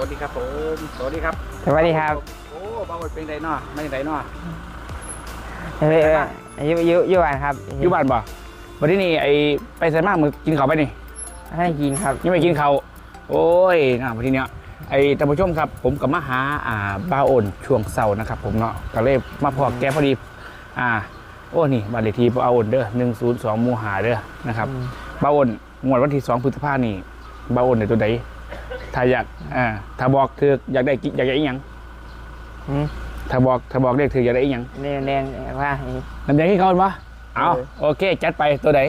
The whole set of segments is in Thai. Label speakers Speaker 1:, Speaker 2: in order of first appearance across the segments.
Speaker 1: อสวัสดีครับ
Speaker 2: สวัสดีครับ
Speaker 1: โอ้บาวเป็นไดเนาะไม่ไดเนาะ
Speaker 2: เฮ้ยเอออายุอายุอายุวันครับ
Speaker 1: อยู่บ้านบ่วันนี้นี่ไอไปไสมากมือกินข้าวไปนี่
Speaker 2: ให้กินครับ
Speaker 1: ยังไม่กินข้าวโอ้ยนะวันนี้เนี่ยไอท่านผู้ชมครับ ผมกับมาหาอ่าบ้าวโอนช่วงเสาร์นะครับ ผมเนาะก็เลยมาพอแกพอดี อ่า โอ้นี่บ้านเลขที่บ้าวโอนเด้อหนึ่งศูนย์สองมูหาเด้อนะครับ
Speaker 2: อืม
Speaker 1: บ้าวโอนงวดวันที่สองพฤษภานี่บ้าวโอนในตัวใด ถ้าอยากอ่าถ้าบอกคืออยากได้กิอยากได้อีหยัง
Speaker 2: อืม
Speaker 1: ถ้าบอกถ้าบอกเลขถืออยากได้อีหยัง
Speaker 2: เรียนเรียนว่าไอ้
Speaker 1: น้ำแดงที่เขาปะเอา
Speaker 2: เออ
Speaker 1: โอเค จัดไปตัวใด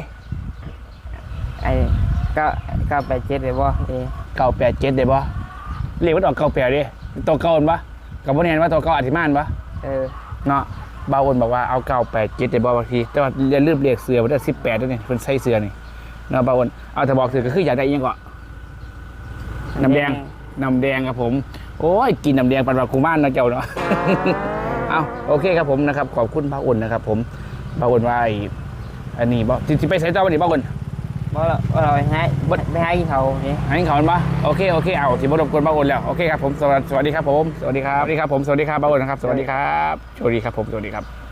Speaker 2: ไอ้ก็ก็ไปเจ็ดเลยบ่เอ้
Speaker 1: เก้าแปดเจ็ดได้ปะเลขมันออกเก้าแปดดิตัวเก้าอันปะกับพวกนี้ว่าตัวเก้าอธิมานปะ
Speaker 2: เออ
Speaker 1: เนาะบาวอนบอกว่าเอาเก้าแปดเจ็ดได้ปะบางทีแต่ว่าเรียนลืมเลขเสือมันได้สิบแปดด้วยนี่เป็นไส้เสือนี่เนาะบาวอนเอาแต่บอกเสือก็คืออยากได้อีหยังก่อ นน้ำแดง น้ำแดงครับผม โอ้ย กินน้ำแดงปันว่ากูม่านนะเจ้าเนาะ เอาโอเคครับผมนะครับ ขอบคุณบาวอนนะครับ ผมบาวอนว่าไอ้อันนี้บ่ที่ไปใส่เจ้าวันนี้บาวอน
Speaker 2: บ่เราบ่เราไปให้ไปให้กินเขานี่
Speaker 1: ให้เขาปะโอเค โอเค เอาที่บรบกวนบ้าโอนแล้ว โอเคครับผมสวัสดีสวัสดีครับผม สวัสดีครับ สวัสดีครับผม สวัสดีครับบ้าโอนนะครับ สวัสดีครับ สวัสดีครับผม สวัสดีครับ